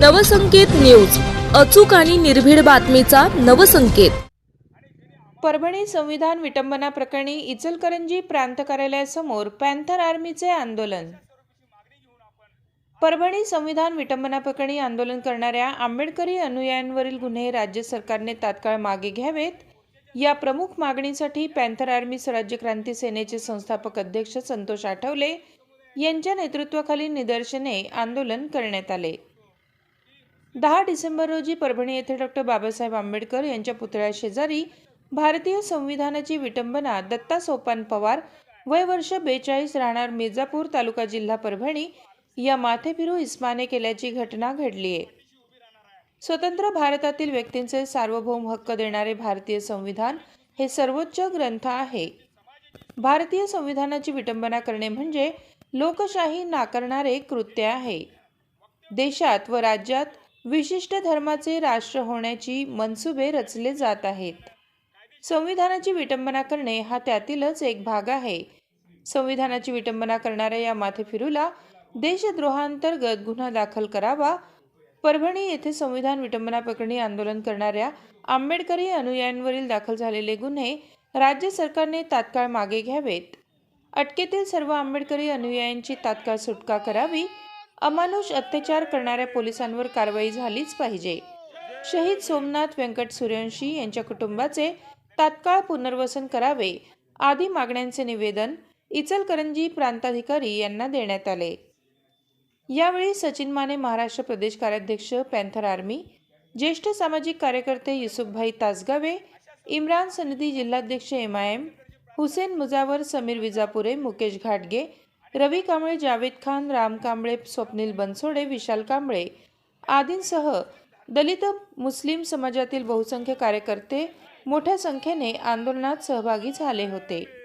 Navsanket news. अचूक आणि निर्भीड बातमीचा नवसंकेत. परभणी संविधान विटंबना प्रकरणी इचलकरंजी प्रांत कार्यालयासमोर पॅन्थर आर्मीचे आंदोलन. परभणी संविधान विटंबना प्रकरणी आंदोलन करणाऱ्या आंबेडकरी अनुयायांवरील गुन्हे राज्य सरकारने तात्काळ मागे घ्यावेत. या प्रमुख मागणीसाठी पॅन्थर आर्मी स्वराज्य क्रांती सेनेचे संस्थापक अध्यक्ष संतोष आठवले यांच्या नेतृत्वाखाली निदर्शने आंदोलन करण्यात आले. दहा डिसेंबर रोजी परभणी येथे डॉक्टर बाबासाहेब आंबेडकर यांच्या पुतळ्या शेजारी भारतीय संविधानाची विटंबना दत्ता सोपान पवार वय वर्ष बेचाळीस राहणार मिर्जापूर तालुका जिल्हा परभणी या माथेफिरू इस्माने केल्याची घटना घडली आहे स्वतंत्र भारतातील व्यक्तींचे सार्वभौम हक्क देणारे भारतीय संविधान हे सर्वोच्च ग्रंथ आहे. भारतीय संविधानाची विटंबना करणे म्हणजे लोकशाही नाकारणारे कृत्य आहे. देशात व राज्यात विशिष्ट धर्माचे राष्ट्र होण्याची मनसुबे रचले जात आहेत. संविधानाची विटंबना करणे हा त्यातीलच एक भाग आहे. संविधानाची विटंबना करणाऱ्या या माथेफिरूला देशद्रोहांतर्गत गुन्हा दाखल करावा परभणी येथे संविधान विटंबना प्रकरणी आंदोलन करणाऱ्या आंबेडकरी अनुयायांवरील दाखल झालेले गुन्हे राज्य सरकारने तात्काळ मागे घ्यावेत. अटकेतील सर्व आंबेडकरी अनुयायांची तात्काळ सुटका करावी अमानुष अत्याचार करणाऱ्या पोलिसांवर कारवाई झालीच पाहिजे. शहीद सोमनाथ व्यंकट सूर्यवंशी यांच्या कुटुंबाचे तात्काळ पुनर्वसन करावे आदी मागण्यांचे निवेदन इचलकरंजी प्रांताधिकारी यांना देण्यात आले. यावेळी सचिन माने महाराष्ट्र प्रदेश कार्याध्यक्ष पॅन्थर आर्मी ज्येष्ठ सामाजिक कार्यकर्ते युसुफभाई तासगावे इम्रान सनदी जिल्हाध्यक्ष M I M Hussain Mujawar Sameer Vijapure Mukesh घाटगे रवी कांबळे जावेद खान राम कांबळे स्वप्नील बनसोडे विशाल कांबळे आदींसह दलित मुस्लिम समाजातील बहुसंख्य कार्यकर्ते मोठ्या संख्येने आंदोलनात सहभागी झाले होते.